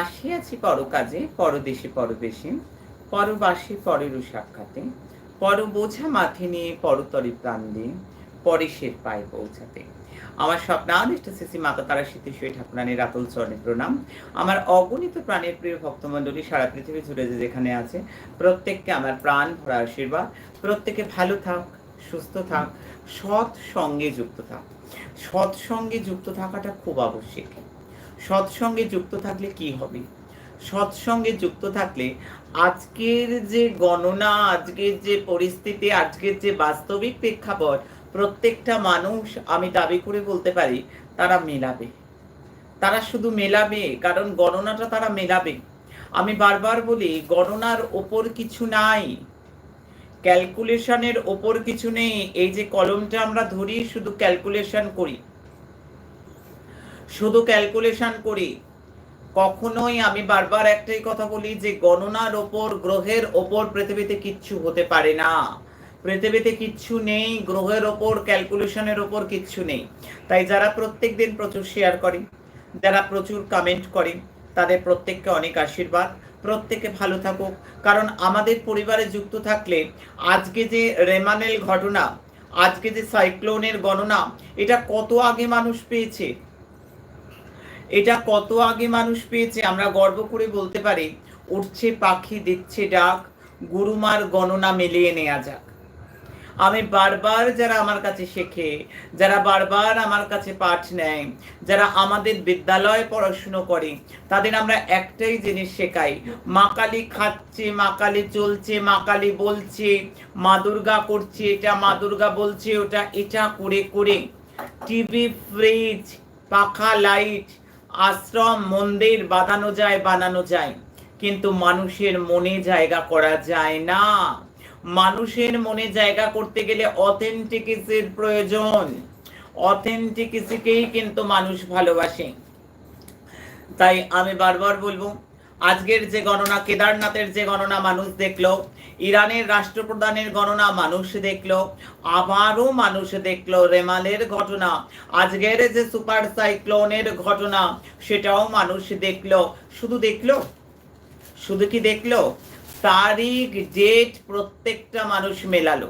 আসিয়াছি পরকাজে, পরদেশে পরদেশে পরবাসী পরেরও সাক্ষাতে, পর বোঝা মাথে নিয়ে পরতরে প্রাণ দিয়ে পরেশের পায়ে পৌঁছাতে। আমার স্বপ্নাদিষ্ট শ্রী মাতা তারা শীতেশ্বরী ঠাকুরানের রাতুল চরণে প্রণাম। আমার অগণিত প্রাণের প্রিয় ভক্তমণ্ডলী, সারা পৃথিবী জুড়ে যে যেখানে আছে, প্রত্যেককে আমার প্রাণ ভরা আশীর্বাদ। প্রত্যেকে ভালো থাক, সুস্থ থাক, সৎ সঙ্গে যুক্ত থাক। সৎ সঙ্গে যুক্ত থাকাটা খুব আবশ্যক। সৎসঙ্গে যুক্ত থাকলে কি হবে? সৎসঙ্গে যুক্ত থাকলে আজকের যে গণনা, আজকের যে পরিস্থিতি, আজকের যে বাস্তবিক প্রেক্ষাপট, প্রত্যেকটা মানুষ, আমি দাবি করে বলতে পারি, তারা মেলাবে। তারা শুধু মেলাবে, কারণ গণনাটা তারা মেলাবে। আমি বারবার বলি, গণনার ওপর কিছু নাই। ক্যালকুলেশনের ওপর কিছু নেই। এই যে কলমটা আমরা ধরি, শুধু ক্যালকুলেশন করি। শুধু ক্যালকুলেশন করি। কখনোই আমি বারবার একটাই কথা বলি যে গণনার ওপর, গ্রহের ওপর পৃথিবীতে কিচ্ছু হতে পারে না। পৃথিবীতে কিচ্ছু নেই, গ্রহের ওপর ক্যালকুলেশনের ওপর কিচ্ছু নেই। তাই যারা প্রত্যেক দিন প্রচুর শেয়ার করে, যারা প্রচুর কমেন্ট করে, তাদের প্রত্যেককে অনেক আশীর্বাদ। প্রত্যেকে ভালো থাকুক। কারণ আমাদের পরিবারে যুক্ত থাকলে আজকে যে রেমানেল ঘটনা, আজকে যে সাইক্লোনের গণনা, এটা কত আগে মানুষ পেয়েছে? এটা কত আগে মানুষ পেয়েছে? আমরা গর্ব করে বলতে পারি উঠছে পাখি, দিচ্ছে ডাক, গুরুমার গণনা মিলিয়ে নেওয়া যাক। আমি বারবার যারা আমার কাছে শেখে, যারা বারবার আমার কাছে পাঠ নেয়, যারা আমাদের বিদ্যালয়ে পড়াশুনো করে, তাদের আমরা একটাই জিনিস শেখাই, মা কালী খাচ্ছে, মা কালী চলছে, মা কালী বলছে, মা দুর্গা করছে, এটা মা দুর্গা বলছে, ওটা, এটা করে করে। টিভি, ফ্রিজ, পাখা, লাইট আশ্রম, মন্দির বাঁধানো যায়, বানানো যায়। কিন্তু মানুষের মনে জায়গা করা যায় না। মানুষের মনে জায়গা করতে গেলে অথেন্টিকিসির প্রয়োজন। অথেন্টিকিসিকেই কিন্তু মানুষ ভালোবাসে। তাই আমি বারবার বলব আজকের যে গণনা, কেদারনাথের যে গণনা মানুষ দেখল, ইরানের রাষ্ট্রপ্রধানের গণনা মানুষ দেখল, আবারও মানুষ দেখল রেমালের ঘটনা, আজকের যে সুপার সাইক্লোনের ঘটনা, সেটাও মানুষ দেখল। শুধু দেখল? শুধু কি দেখল? তারিখ, ডেট প্রত্যেকটা মানুষ মেলালো।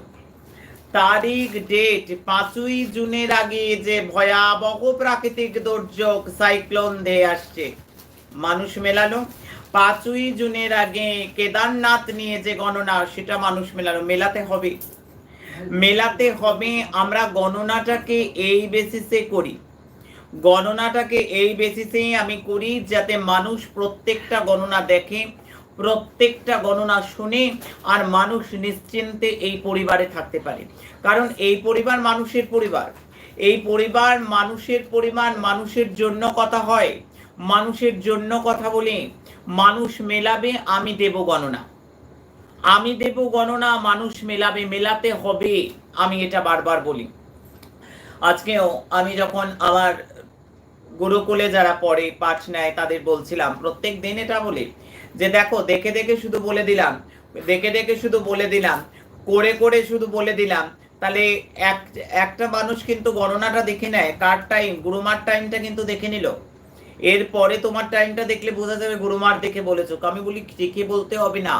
তারিখ, ডেট, পাঁচই জুনের আগে যে ভয়াবহ প্রাকৃতিক দুর্যোগ সাইক্লোন দিয়ে আসছে, মানুষ মেলালো। পাঁচই জুনের আগে কেদারনাথ নিয়ে যে গণনা, সেটা মানুষ মেলানো মেলাতে হবে। মেলাতে হবে, আমরা গণনাটাকে এই বেসিসে করি। গণনাটাকে এই বেসিসেই আমি করি যাতে মানুষ প্রত্যেকটা গণনা দেখে, প্রত্যেকটা গণনা শুনে, আর মানুষ নিশ্চিন্তে এই পরিবারে থাকতে পারে। কারণ এই পরিবার মানুষের পরিবার। এই পরিবার মানুষের পরিমাণ মানুষের জন্য কথা হয়। মানুষের জন্য কথা বলে। মানুষ মেলাবে, আমি দেব গণনা। আমি দেব গণনা, মানুষ মেলাবে, মেলাতে হবে, আমি এটা বারবার বলি। আজকেও আমি যখন আমার গুরুকুলে যারা পড়ে, পাঠ নেয়, তাদের বলছিলাম, প্রত্যেক দিন এটা বলে, যে দেখো, দেখে দেখে শুধু বলে দিলাম, দেখে দেখে শুধু বলে দিলাম, করে করে শুধু বলে দিলাম, তাহলে এক, একটা মানুষ কিন্তু গণনাটা দেখে নেয়, কার টাইম গুরুমার টাইমটা কিন্তু দেখে নিল। এরপরে তোমার টাইমটা দেখলে বোঝা যাবে গুরুমার দেখে বলেছ। আমি বলি, দেখে বলতে হবে না।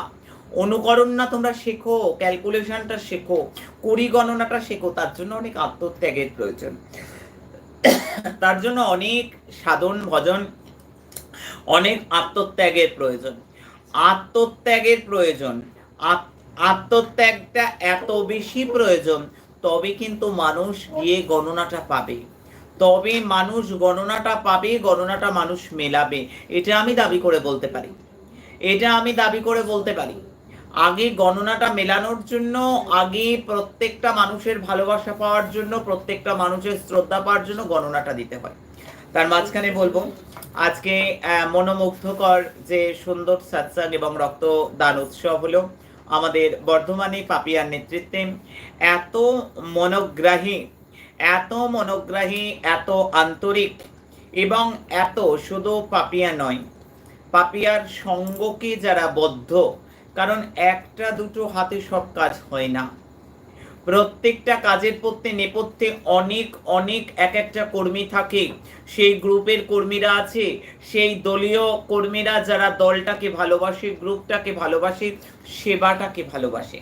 অনুকরণ না তোমরা শেখো ক্যালকুলেশনটা শেখো, কুড়ি গণনাটা শেখো, তার জন্য অনেক আত্মত্যাগের প্রয়োজন। তার জন্য অনেক সাধন, ভজন, অনেক আত্মত্যাগের প্রয়োজন। আত্মত্যাগের প্রয়োজন। আত্মত্যাগটা এত বেশি প্রয়োজন, তবে কিন্তু মানুষ গিয়ে গণনাটা পাবে। তবে মানুষ গণনাটা পাবে, গণনাটা মানুষ মেলাবে। এটা আমি দাবি করে বলতে পারি। এটা আমি দাবি করে বলতে পারি। আগে গণনাটা মেলানোর জন্য, আগে প্রত্যেকটা মানুষের ভালোবাসা পাওয়ার জন্য, প্রত্যেকটা মানুষের শ্রদ্ধা পাওয়ার জন্য গণনাটা দিতে হয়। তার মাঝখানে বলব, আজকে মনোমুগ্ধকর যে সুন্দর সাৎসাং এবং রক্তদান উৎসব হলো আমাদের বর্ধমানে পাপিয়ার নেতৃত্বে। এত মনোগ্রাহী এত মনোগ্রাহী, এত আন্তরিক এবং এত শুধু পাপিয়া নয়। পাপিয়ার সঙ্গকে যারা বদ্ধ? কারণ একটা, দুটো হাতে সব কাজ হয় না। প্রত্যেকটা কাজের প্রত্যে নেপথ্যে অনেক অনেক এক একটা কর্মী থাকে। সেই গ্রুপের কর্মীরা আছে, সেই দলীয় কর্মীরা যারা দলটাকে ভালোবাসে, গ্রুপটাকে ভালোবাসে, সেবাটাকে ভালোবাসে।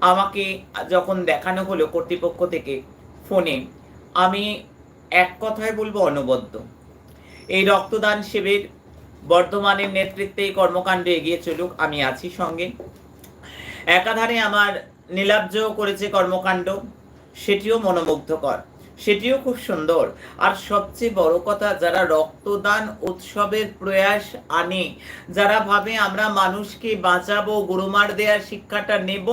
আমাকে যখন দেখানো হলো কর্তৃপক্ষ থেকে ফোনে আমি এক কথায় বলব অনবদ্য। এই রক্তদান শিবির বর্ধমানের নেতৃত্বে কর্মকাণ্ড এগিয়ে চলুক, আমি আছি সঙ্গে। একাধারে আমার নীলাব্জ করেছে কর্মকাণ্ড, সেটিও মনোমুগ্ধকর। সেটিও খুব সুন্দর। আর সবচেয়ে বড় কথা, যারা রক্তদান উৎসবের প্রয়াস আনে, যারা ভাবে আমরা মানুষকে বাঁচাবো, গুরুমার দেওয়ার শিক্ষাটা নেব,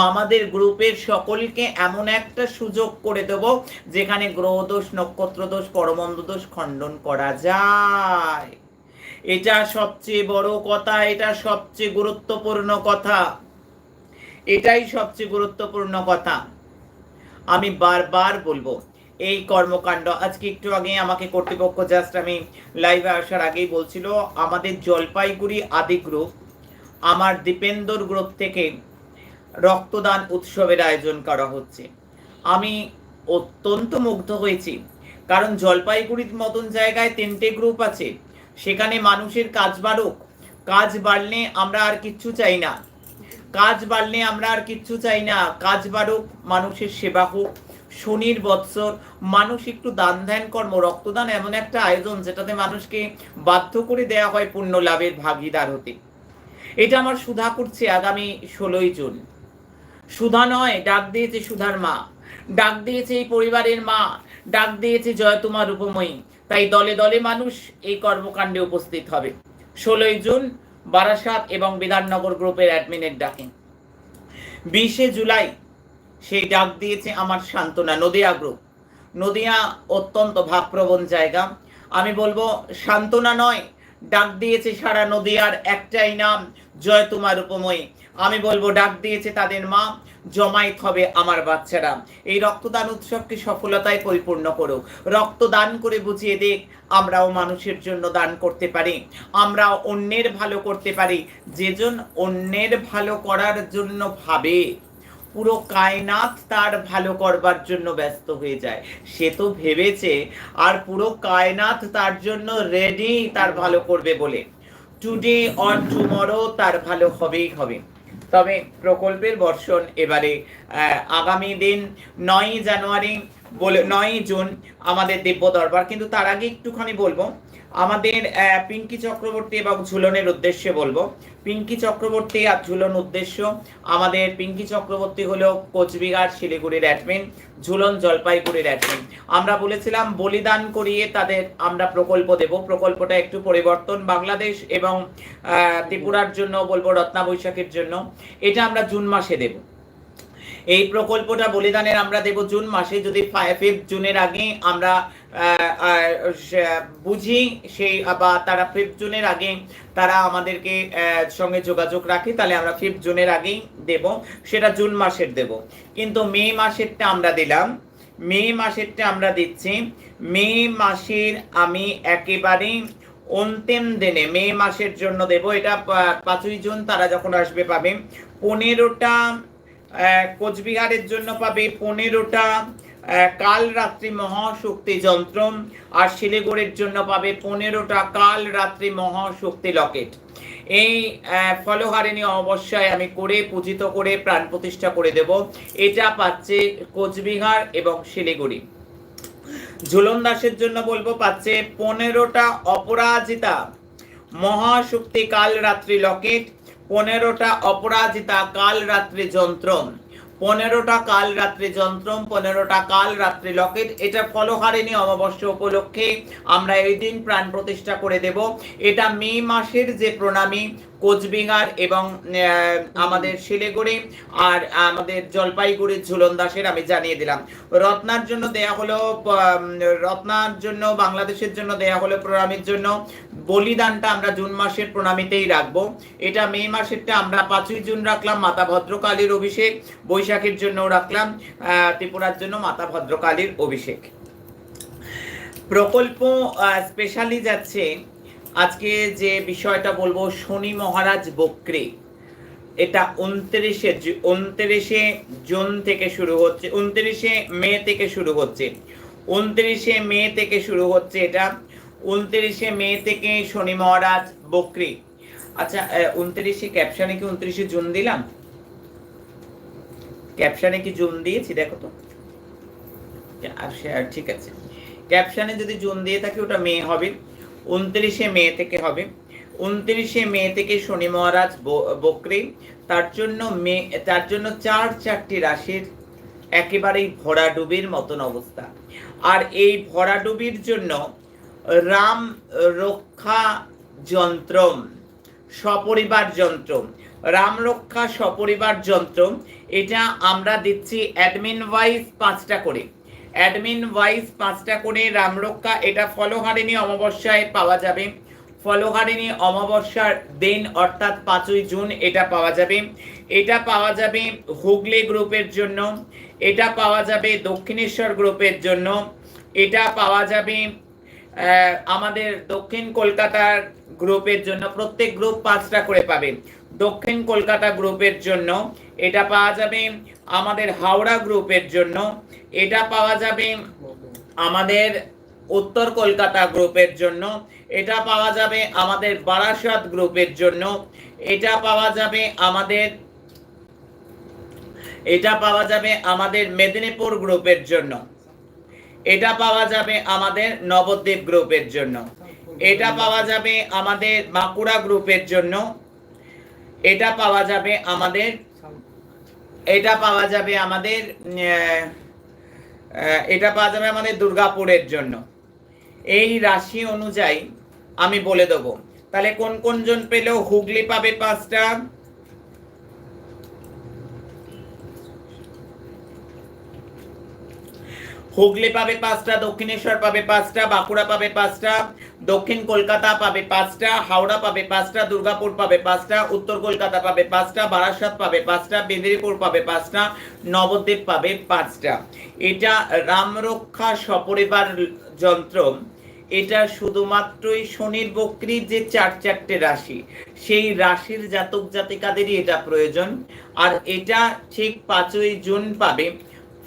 মামাদের গ্রুপের সকলকে এমন একটা সুযোগ করে দেব, যেখানে গ্রহদোষ, নক্ষত্রদোষ পরমন্দ দোষ খণ্ডন করা যায়। এটা সবচেয়ে বড় কথা, এটা সবচেয়ে গুরুত্বপূর্ণ কথা। এটাই সবচেয়ে গুরুত্বপূর্ণ কথা। আমি বারবার বলব এই কর্মকাণ্ড। আজকে একটু আগে আমাকে কর্তৃপক্ষ জাস্ট আমি লাইভে আসার আগেই বলছিল, আমাদের জলপাইগুড়ি আদি গ্রুপ আমার দীপেন্দর গ্রুপ থেকে রক্তদান উৎসবের আয়োজন করা হচ্ছে। আমি অত্যন্ত মুগ্ধ হয়েছি, কারণ জলপাইগুড়ির মতন জায়গায় তিনটে গ্রুপ আছে, সেখানে মানুষের কাজ বাড়ুক, কাজ বাড়লে আমরা আর কিচ্ছু চাই না। কাজ বাড়লে আমরা আর কিচ্ছু চাই না, কাজ বাড়ুক, মানুষের সেবা হোক। শনির বৎসর মানুষ একটু দান ধ্যান কর্ম, রক্তদান এমন একটা আয়োজন যেটাতে মানুষকে বাধ্য করে দেয়া হয় পুণ্য লাভের ভাগিদার হতে এটা আমার সুধা করছে আগামী ষোলোই জুন। সুধা নয়, ডাক দিয়েছে সুধার মা। ডাক দিয়েছে এই পরিবারের মা। ডাক দিয়েছে জয়তুমা রূপময়ী তাই দলে দলে মানুষ এই কর্মকাণ্ডে উপস্থিত হবে। ষোলোই জুন, বারাসাত এবং বিধাননগর গ্রুপের অ্যাডমিনের ডাকে। বিশে জুলাই সেই ডাক দিয়েছে আমার সান্ত্বনা, নদিয়া গ্রুপ নদিয়া অত্যন্ত ভাবপ্রবণ জায়গা। আমি বলব, সান্ত্বনা নয়, ডাক দিয়েছে সারা নদিয়ার একটাই নাম, জয় তোমার উপময়ী। আমি বলব, ডাক দিয়েছে তাদের মা, জমায়েত হবে আমার বাচ্চারা। এই রক্তদান উৎসবকে সফলতায় পরিপূর্ণ করুক। রক্তদান করে বুঝিয়ে দেখ আমরাও মানুষের জন্য দান করতে পারি। আমরাও অন্যের ভালো করতে পারি। যেজন অন্যের ভালো করার জন্য ভাবে। পুরো কায়নাত তার ভালো করবার জন্য ব্যস্ত হয়ে যায়। সে তো ভেবেছে, আর পুরো কায়নাত তার জন্য রেডি তার ভালো করবে বলে। টুডে অন টুমরো তার ভালো হবেই হবে। তবে প্রকল্পের বর্ষণ এবারে আগামী দিন নয় জানুয়ারি বলে নয় জুন আমাদের দিব্য দরবার। কিন্তু তার আগে একটুখানি বলব আমাদের পিঙ্কি চক্রবর্তী এবং ঝুলনের উদ্দেশ্যে বলব। পিঙ্কি চক্রবর্তী আর ঝুলন উদ্দেশ্য, আমাদের পিঙ্কি চক্রবর্তী হলো কোচবিহার শিলিগুড়ির অ্যাডমিন ঝুলন জলপাইগুড়ির অ্যাডমিন আমরা বলেছিলাম, বলিদান করিয়ে তাদের আমরা প্রকল্প দেব। প্রকল্পটা একটু পরিবর্তন বাংলাদেশ এবং ত্রিপুরার জন্য বলব রত্না বৈশাখের জন্য। এটা আমরা জুন মাসে দেব। এই প্রকল্পটা বলিদানের আমরা দেব জুন মাসে, যদি ফিফথ জুনের আগে আমরা বুঝি সেই, বা তারা ফিফথ জুনের আগে তারা আমাদেরকে সঙ্গে যোগাযোগ রাখে, তাহলে আমরা ফিফথ জুনের আগেই দেব, সেটা জুন মাসের দেব। কিন্তু মে মাসেরটা আমরা দিলাম, মে মাসেরটা আমরা দিচ্ছি, মে মাসের আমি একেবারে অন্তিম দিনে, মে মাসের জন্য দেব, এটা পাঁচই জুন তারা যখন আসবে পাবে, পনেরোটা কোচবিহারের জন্য পাবে পনেরোটা কাল রাত্রি মহাশক্তি যন্ত্র আর শিলিগুড়ির জন্য পাবে পনেরোটা কাল রাত্রি মহাশক্তি লকেট। এই ফলহারিণী অবশ্যই আমি করে, পূজিত করে, প্রাণ প্রতিষ্ঠা করে দেব। এটা পাচ্ছে কোচবিহার এবং শিলিগুড়ি। ঝুলন দাসের জন্য বলব পাচ্ছে পনেরোটা অপরাজিতা মহাশক্তি কাল রাত্রি লকেট। পনেরোটা অপরাজিতা কাল রাত্রি যন্ত্র পনেরোটা কাল রাত্রি যন্ত্র পনেরোটা কাল রাত্রি লকেট, এটা ফলহারিণী অমাবস্যা উপলক্ষে আমরা এই দিন প্রাণ প্রতিষ্ঠা করে দেব। এটা মে মাসের যে প্রণামী কোচবিহার এবং আমাদের শিলিগুড়ি আর আমাদের জলপাইগুড়ির ঝুলন দাসের আমি জানিয়ে দিলাম। রত্নার জন্য দেয়া হলো রত্নার জন্য, বাংলাদেশের জন্য দেয়া হলো প্রণামীর জন্য। বলিদানটা আমরা জুন মাসের প্রণামীতেই রাখব। এটা মে মাসেরটা আমরা পাঁচই জুন রাখলাম, মাতা ভদ্রকালীর অভিষেক। বৈশাখের জন্য রাখলাম ত্রিপুরার জন্য মাতা ভদ্রকালীর অভিষেক। প্রকল্প স্পেশালি যাচ্ছে আজকে যে বিষয়টা বলব শনি মহারাজ বক্রে। এটা উনত্রিশে উনত্রিশে জুন থেকে শুরু হচ্ছে উনত্রিশে মে থেকে শুরু হচ্ছে। উনত্রিশে মে থেকে শুরু হচ্ছে এটা। উনত্রিশে মে থেকে শনি মহারাজ বকরি। আচ্ছা উনত্রিশে ক্যাপশনে কি উনত্রিশে জুন দিলাম? ক্যাপশনে কি জুন দিয়েছি? দেখো তো। আচ্ছা, ঠিক আছে। ক্যাপশনে যদি জুন দিয়ে থাকি ওটা মে হবে। উনত্রিশে মে থেকে হবে। উনত্রিশে মে থেকে শনি মহারাজ বকরি। তার জন্য মে, তার জন্য চার চারটি রাশির একেবারেই ভরাডুবির মতন অবস্থা। আর এই ভরাডুবির জন্য রাম রক্ষা যন্ত্র সপরিবার যন্ত্র রাম রক্ষা, সপরিবার যন্ত্র এটা আমরা দিচ্ছি অ্যাডমিন ওয়াইজ পাঁচটা করে। অ্যাডমিন ওয়াইজ পাঁচটা করে, রামরক্ষা, এটা ফলহারিণী অমাবস্যায় পাওয়া যাবে। ফলহারিণী অমাবস্যার দিন, অর্থাৎ পাঁচই জুন, এটা পাওয়া যাবে। এটা পাওয়া যাবে হুগলি গ্রুপের জন্য, এটা পাওয়া যাবে দক্ষিণেশ্বর গ্রুপের জন্য, এটা পাওয়া যাবে আমাদের দক্ষিণ কলকাতার গ্রুপের জন্য, প্রত্যেক গ্রুপ পাঁচটা করে পাবে। দক্ষিণ কলকাতা গ্রুপের জন্য, এটা পাওয়া যাবে আমাদের হাওড়া গ্রুপের জন্য এটা পাওয়া যাবে আমাদের উত্তর কলকাতা গ্রুপের জন্য, এটা পাওয়া যাবে আমাদের বারাসাত গ্রুপের জন্য, এটা পাওয়া যাবে আমাদের, এটা পাওয়া যাবে আমাদের মেদিনীপুর গ্রুপের জন্য, এটা পাওয়া যাবে আমাদের নবদ্বীপ গ্রুপের জন্য, এটা পাওয়া যাবে আমাদের বাঁকুড়া গ্রুপের জন্য, এটা পাওয়া যাবে আমাদের, এটা পাওয়া যাবে আমাদের এটা পাওয়া যাবে আমাদের দুর্গাপুরের জন্য। এই রাশি অনুযায়ী আমি বলে দেবো। তাহলে কোন কোন জন পেল হুগলি পাবে পাঁচটা? হুগলি পাবে পাঁচটা, দক্ষিণেশ্বর পাবে পাঁচটা, বাঁকুড়া পাবে পাঁচটা দক্ষিণ কলকাতা পাবে পাঁচটা, হাওড়া পাবে পাঁচটা, দুর্গাপুর পাবে পাঁচটা, উত্তর কলকাতা পাবে পাঁচটা, বারাসাত পাবে পাঁচটা, মেদিনীপুর পাবে পাঁচটা, নবদ্বীপ পাবে পাঁচটা। এটা রামরক্ষা সপরিবার যন্ত্র, এটা শুধুমাত্রই শনির বক্রির যে চার চারটে রাশি, সেই রাশির জাতক জাতিকাদেরই এটা প্রয়োজন। আর এটা ঠিক পাঁচই জুন পাবে,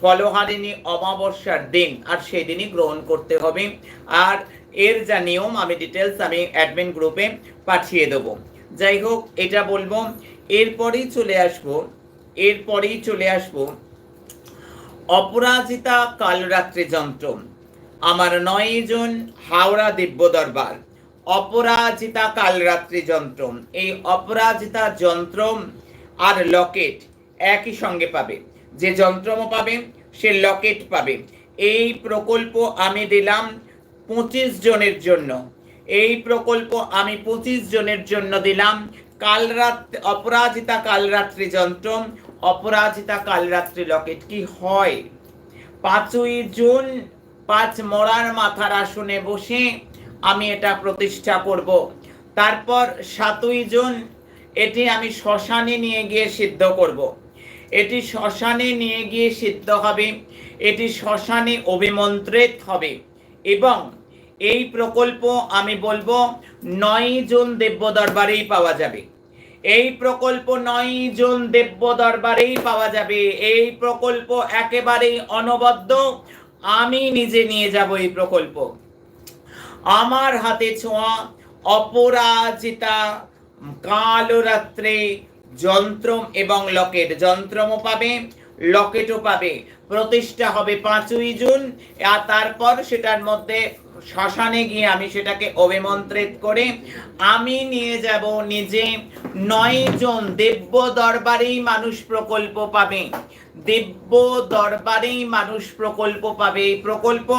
ফলহারিণী অমাবস্যার দিন, আর সেদিনই গ্রহণ করতে হবে। আর এর যা নিয়ম, আমি ডিটেলস আমি অ্যাডমিন গ্রুপে পাঠিয়ে দেব। যাই হোক, এটা বলব, এরপরেই চলে আসব, এরপরেই চলে আসব। অপরাজিতা কালরাত্রি যন্ত্র, আমার নয় জন হাওড়া দিব্য দরবার, অপরাজিতা কালরাত্রি যন্ত্র, এই অপরাজিতা যন্ত্র আর লকেট একই সঙ্গে পাবে। যে যন্ত্রম পাবে, সে লকেট পাবে। এই প্রকল্প আমি দিলাম পঁচিশ জনের জন্য। এই প্রকল্প আমি পঁচিশ জনের জন্য দিলাম। কাল রাত অপরাজিতা কালরাত্রি যন্ত্র, অপরাজিতা কালরাত্রি লকেট কি হয়? পাঁচই জুন পাঁচ মরার মাথার আসনে বসে আমি এটা প্রতিষ্ঠা করব। তারপর সাতই জুন এটি আমি শ্মশানে নিয়ে গিয়ে সিদ্ধ করব। এটি শ্মশানে নিয়ে গিয়ে সিদ্ধ হবে। এটি শ্মশানে অভিমন্ত্রিত হবে এবং এই প্রকল্প আমি বলব নয় জন দেব্য দরবারেই পাওয়া যাবে। এই প্রকল্প নয় জন দেব্য দরবারেই পাওয়া যাবে। এই প্রকল্প একেবারেই অনবদ্য। আমি নিজে নিয়ে যাব এই প্রকল্প। আমার হাতে ছোঁয়া অপরাজিতা কালো রাত্রে যন্ত্রম এবং লকেট। যন্ত্রমও পাবে, লকেটও পাবে। প্রতিষ্ঠা হবে পাঁচই জুন, আর তারপর সেটার মধ্যে শ্মশানে গিয়ে আমি সেটাকে অভিমন্ত্রিত করে আমি নিয়ে যাব নিজে। নয় জন দেব্য দরবারেই মানুষ প্রকল্প পাবে। দেব্য দরবারেই মানুষ প্রকল্প পাবে। এই প্রকল্প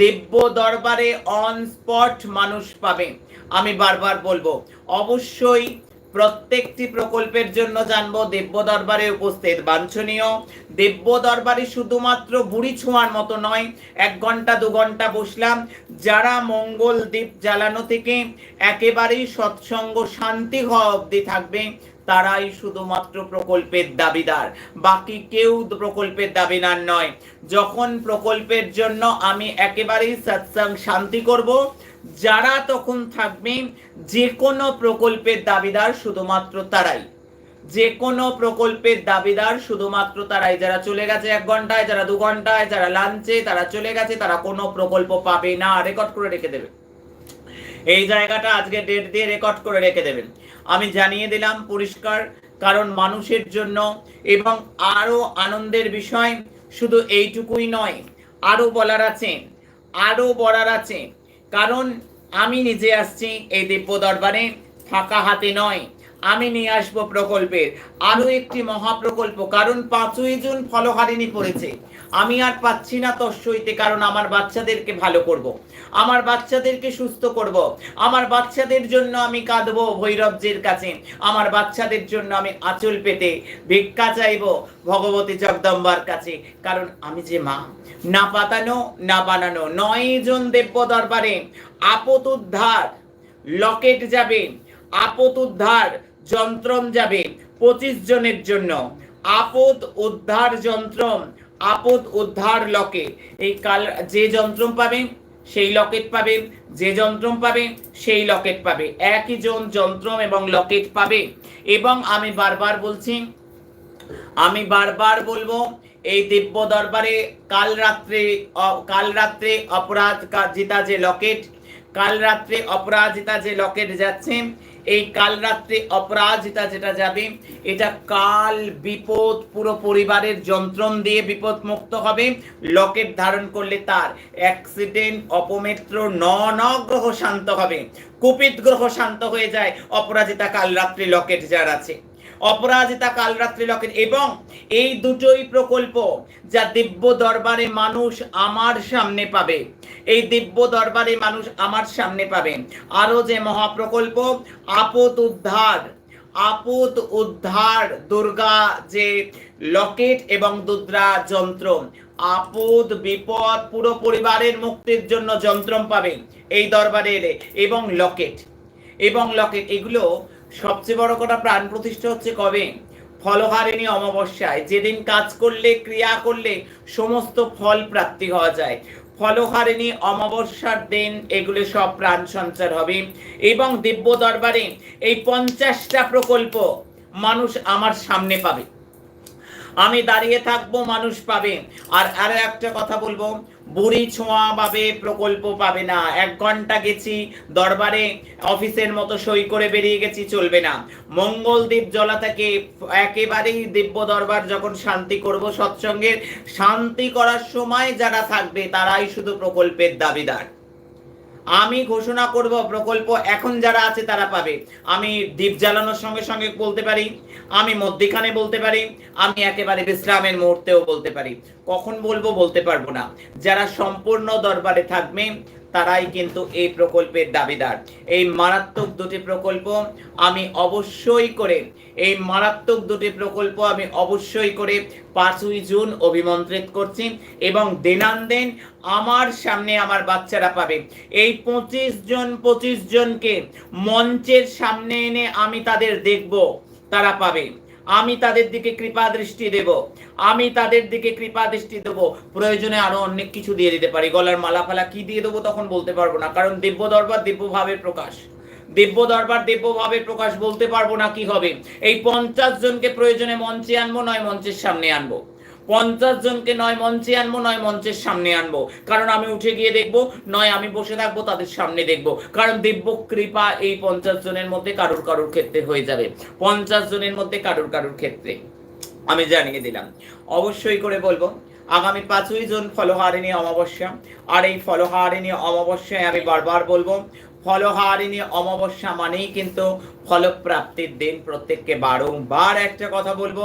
দেব্য দরবারে অন স্পট মানুষ পাবে। আমি বারবার বলব, অবশ্যই প্রত্যেকটি প্রকল্পের জন্য জানব দেব্য দরবারে উপস্থিত। বাঞ্ছনীয় দেব্য দরবারে শুধুমাত্র বুড়ি ছোঁয়ার মতো নয়, এক ঘণ্টা, দু ঘণ্টা বসলাম। যারা মঙ্গল দ্বীপ জ্বালানো থেকে একেবারেই সৎসঙ্গ, শান্তি হওয়া অবধি থাকবে তারাই শুধুমাত্র প্রকল্পের দাবিদার। বাকি কেউ প্রকল্পের দাবিদার নয়। যখন প্রকল্পের জন্য আমি একেবারেই সৎসং শান্তি করব, যারা তখন থাকবে যে কোনো প্রকল্পের দাবিদার শুধুমাত্র তারাই। যে কোনো প্রকল্পের দাবিদার শুধুমাত্র তারাই। যারা চলে গেছে এক ঘন্টায়, যারা দু ঘন্টায়, যারা লাঞ্চে, তারা চলে গেছে, তারা কোনো প্রকল্প পাবে না। রেকর্ড করে রেখে দেবে। এই জায়গাটা আজকে ডেট দিয়ে রেকর্ড করে রেখে দেবেন। আমি জানিয়ে দিলাম পরিষ্কার, কারণ মানুষের জন্য এবং আরও আনন্দের বিষয় শুধু এইটুকুই নয় আরও বলার আছে আরও বলার আছে। কারণ আমি নিজে আসছি এই দিব্য দরবারে, ফাঁকা হাতে নয়। আমি নিয়ে আসব প্রকল্পের। আরও একটি মহাপ্রকল্প, কারণ পাঁচই জুন ফলহারিণী পড়েছে। আমি আর পাচ্ছি না তস্যইতে, কারণ আমার বাচ্চাদেরকে ভালো করব। আমার বাচ্চাদেরকে সুস্থ করব। আমার বাচ্চাদের জন্য আমি কাঁদবো ভৈরবজির কাছে। আমার বাচ্চাদের জন্য আমি আঁচল পেতে ভিক্ষা চাইব ভগবতী জগদম্বার কাছে। কারণ আমি যে মা, না পাতানো, না বানানো, নয় জন দেব্য দরবারে আপত উদ্ধার, লকেট যাবে। আপদ উদ্ধার যন্ত্রম যাবে পঁচিশ জনের জন্য। আপদ উদ্ধার যন্ত্রম, আপদ উদ্ধার লকেট এই কাল যে যন্ত্রম পাবে, সেই লকেট পাবে। যে যন্ত্রম পাবে, সেই লকেট পাবে। একই জন যন্ত্রম এবং লকেট পাবে। এবং আমি বারবার বলছি, আমি বারবার বলব, এই দিব্য দরবারে কাল রাত্রে কাল রাত্রে অপরাধ জিতা যে লকেট, কাল রাত্রে অপরাজিতা যে লকেট যাচ্ছে এই কাল রাত্রে অপরাজিতা যেটা যাবে, এটা কাল বিপদ পুরো পরিবারের যন্ত্রণ দিয়ে বিপদ মুক্ত হবে। লকেট ধারণ করলে তার অ্যাক্সিডেন্ট অপমিত্র ন ন গ্রহ শান্ত হবে। কুপিত গ্রহ শান্ত হয়ে যায়। অপরাজিতা কাল রাত্রে লকেট যার আছে। অপরাজিতা কালরাত্রি লকেট এবং এই দুটোই প্রকল্প যা দিব্য দরবারে মানুষ আমার সামনে পাবে। এই দিব্য দরবারে মানুষ আমার সামনে পাবে। আরও যে মহাপ্রকল্প, আপদ উদ্ধার আপদ উদ্ধার দুর্গা যে লকেট এবং দুদ্রা যন্ত্র, আপদ, বিপদ পুরো পরিবারের মুক্তির জন্য যন্ত্রম পাবে এই দরবারে এলে। এবং লকেট এবং লকেট, এগুলো সবচেয়ে বড় কথা প্রাণ প্রতিষ্ঠা হচ্ছে কবে? ফলহারিণী অমাবস্যায়। যেদিন কাজ করলে, ক্রিয়া করলে সমস্ত ফল প্রাপ্তি হওয়া যায়। ফলহারিণী অমাবস্যার দিন এগুলো সব প্রাণ সঞ্চার হবে। এবং দিব্য দরবারে এই পঞ্চাশটা প্রকল্প মানুষ আমার সামনে পাবে। আমি দাঁড়িয়ে থাকব, মানুষ পাবে। আর আরও একটা কথা বলব। বুড়ি ছোঁয়া পাবে, প্রকল্প পাবে না। এক ঘণ্টা গেছি, দরবারে অফিসের মতো সই করে বেরিয়ে গেছি, চলবে না। মঙ্গলদ্বীপ জলা থেকে একেবারেই দিব্য দরবার যখন শান্তি করব সৎসঙ্গের, শান্তি করার সময় যারা থাকবে, তারাই শুধু প্রকল্পের দাবিদার। আমি ঘোষণা করব প্রকল্প এখন যারা আছে তারা পাবে। আমি দ্বীপ জ্বালানোর সঙ্গে সঙ্গে বলতে পারি, আমি মধ্যিখানে বলতে পারি, আমি একেবারে বিশ্রামের মুহূর্তেও বলতে পারি। কখন বলব বলতে পারব না। যারা সম্পূর্ণ দরবারে থাকবে তারাই কিন্তু এই প্রকল্পের দাবিদার। এই মারাত্মক দুটি প্রকল্প আমি অবশ্যই করে, এই মারাত্মক দুটি প্রকল্প আমি অবশ্যই করে পাঁচই জুন অভিমন্ত্রিত করছি এবং দিনান্দেন আমার সামনে আমার বাচ্চারা পাবে। এই পঁচিশ জন, পঁচিশ জনকে মঞ্চের সামনে এনে আমি তাদের দেখব, তারা পাবে। আমি তাদের দিকে কৃপা দৃষ্টি দেব। আমি তাদের দিকে কৃপা দৃষ্টি দেব। প্রয়োজনে আরও অনেক কিছু দিয়ে দিতে পারি। গলার মালা ফালা কি দিয়ে দেবো তখন বলতে পারব না। কারণ দিব্য দরবার দিব্য ভাবের প্রকাশ। দিব্য দরবার দিব্য ভাবের প্রকাশ বলতে পারব না কি হবে। এই পঞ্চাশ জনকে প্রয়োজনে মঞ্চে আনব, নয় মঞ্চের সামনে আনব। পঞ্চাশ জনকে নয় মঞ্চে আনব, নয় মঞ্চের সামনে আনব। কারণ আমি উঠে গিয়ে দেখব, নয় আমি বসে থাকব, তাদের সামনে দেখব। কারণ দিব্য কৃপা এই পঞ্চাশ জনের মধ্যে কারুর কারুর ক্ষেত্রে হয়ে যাবে। পঞ্চাশ জনের মধ্যে কারুর কারুর ক্ষেত্রে। আমি জানিয়ে দিলাম। অবশ্যই করে বলব, আগামী পাঁচই জুন ফলহারিণী অমাবস্যা। আর এই ফলহারিণী অমাবস্যায় আমি বারবার বলব, ফলহারিণী অমাবস্যা মানেই কিন্তু ফলপ্রাপ্তির দিন প্রত্যেককে বারংবার একটা কথা বলব।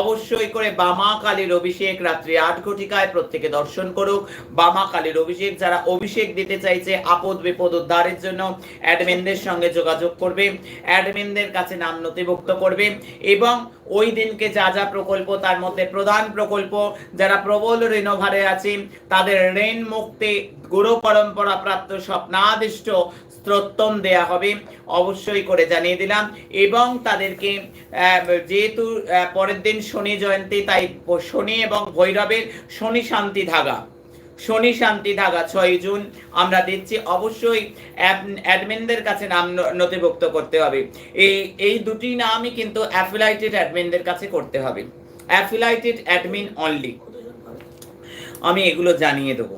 অবশ্যই করে বামা কালীর অভিষেক রাত্রি আট ঘটিকায় প্রত্যেকে দর্শন করুক। বামা কালীর অভিষেক যারা অভিষেক দিতে চাইছে আপদ বিপদ উদ্ধারের জন্য অ্যাডমিনদের সঙ্গে যোগাযোগ করবে, অ্যাডমিনদের কাছে নাম নথিভুক্ত করবে এবং ওই দিনকে যা যা প্রকল্প তার মধ্যে প্রধান প্রকল্প, যারা প্রবল ঋণভারে আছে, তাদের ঋণ মুক্তি, গুরু পরম্পরা প্রাপ্ত স্বপ্নাদিষ্ট স্তোত্তম দেয়া হবে, অবশ্যই করে জানিয়ে দিলাম। এবং তাদেরকে যেহেতু পরের দিন শনি জয়ন্তী, তাই শনি এবং ভৈরবের শনি শান্তি ধাগা। শনি শান্তি ধাগা ছয় জুন আমরা দিচ্ছি। অবশ্যই অ্যাডমিনদের কাছে নাম নথিভুক্ত করতে হবে। এই এই দুটি নামই কিন্তু অ্যাফিলাইটেড অ্যাডমিনদের কাছে করতে হবে। অ্যাফিলাইটেড অ্যাডমিন অনলি আমি এগুলো জানিয়ে দেবো।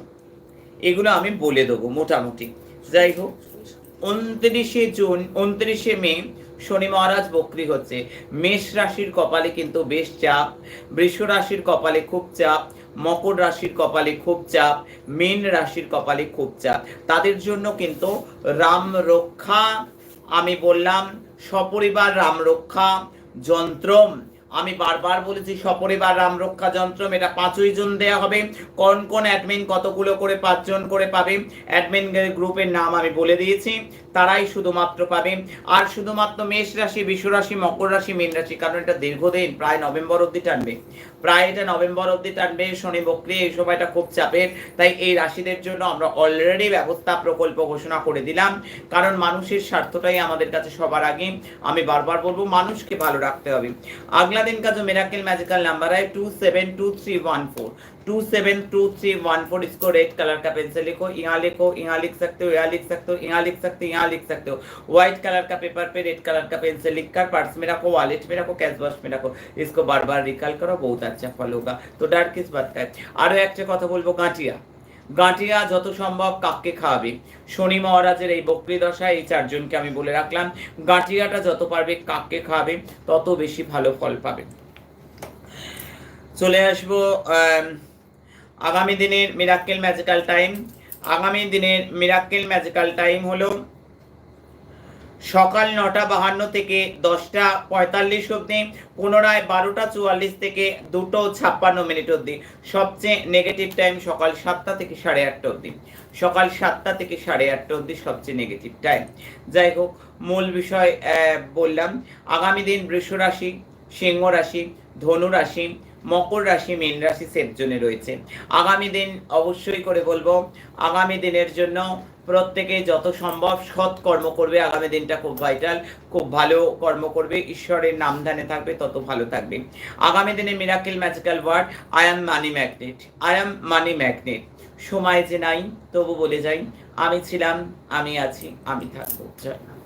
এগুলো আমি বলে দেবো মোটামুটি। যাই হোক। উনত্রিশে জুন, উনত্রিশে মে শনি মহারাজ বক্রি হচ্ছে। মেষ রাশির কপালে কিন্তু বেশ চাপ, বৃষ রাশির কপালে খুব চাপ, মকর রাশির কপালে খুব চাপ, মীন রাশির কপালে খুব চাপ। তাদের জন্য কিন্তু রাম রক্ষা, আমি বললাম, সপরিবার রাম রক্ষা যন্ত্রম। আমি বারবার বলেছি, সপরিবার রাম রক্ষা যন্ত্রম, এটা পাঁচই জন দেয়া হবে। কোন কোন অ্যাডমিন কতগুলো করে, পাঁচজন করে পাবে? অ্যাডমিন গ্রুপের নাম আমি বলে দিয়েছি। তারাই শুধুমাত্র পাবে। আর শুধুমাত্র মেষ রাশি বিশ্ব রাশি, মকর রাশি, মীন রাশি, কারণ এটা দীর্ঘদিন, প্রায় নভেম্বর অবধি টানবে। প্রায় এটা নভেম্বর অবধি টানবে, শনি, বক্রি, এই সময়টা খুব চাপের। তাই এই রাশিদের জন্য আমরা অলরেডি ব্যবস্থা, প্রকল্প ঘোষণা করে দিলাম। কারণ মানুষের স্বার্থটাই আমাদের কাছে সবার আগে। আমি বারবার বলব, মানুষকে ভালো রাখতে হবে। আগলা দিন কাজ মেরাকেল ম্যাজিক্যাল নাম্বার হয় two seven two three one four two seven two three one four इसको रेड कलर का पेन से लिखो यहाँ लिखो यहाँ लिख सकते हो यहाँ लिख सकते हो यहाँ लिख सकते हो यहाँ लिख सकते हो व्हाइट कलर का पेपर पे रेड कलर का पेन से लिख कर पर्स में रखो वॉलेट में रखो कैश बॉक्स में रखो इसको बार बार रिकॉल करो बहुत अच्छा फल होगा तो डर किस बात का है আরো একটা কথা বলবো গাঁটিয়া গাঁটিয়া যত সম্ভব কাককে খাওয়াবে শনি মহারাজের এই বক্রি দশায় এই চারজনকে আমি বলে রাখলাম গাঁটিয়াটা যত পারবে কাককে খাওয়াবে তত বেশি ভালো ফল পাবে চলে আসবো আম, আগামী দিনের মিরাক্কেল ম্যাজিক্যাল টাইম আগামী দিনের মিরাক্কেল ম্যাজিক্যাল টাইম হলো সকাল নটা বাহান্ন থেকে দশটা পঁয়তাল্লিশ অবধি, পুনরায় বারোটা চুয়াল্লিশ থেকে দুটো ছাপ্পান্ন মিনিট অবধি। সবচেয়ে নেগেটিভ টাইম সকাল সাতটা থেকে সাড়ে আটটা অবধি। সকাল সাতটা থেকে সাড়ে আটটা অবধি সবচেয়ে নেগেটিভ টাইম যাই হোক, মূল বিষয় বললাম, আগামী দিন বৃষ রাশি সিংহ রাশি ধনু রাশি মকর রাশি, মীন রাশি সেফ জোনে রয়েছে। আগামী দিন অবশ্যই করে বলব, আগামী দিনের জন্য প্রত্যেকে যত সম্ভব সৎ কর্ম করবে, আগামী দিনটা খুব ভাইটাল খুব ভালো কর্ম করবে, ঈশ্বরের নাম ধ্যানে থাকবে, তত ভালো থাকবে। আগামী দিনে miracle magical word I am money magnet I am money magnet সময় যে নাই, তবু বলে যাই, আমি ছিলাম, আমি আছি, আমি থাকব। জয়।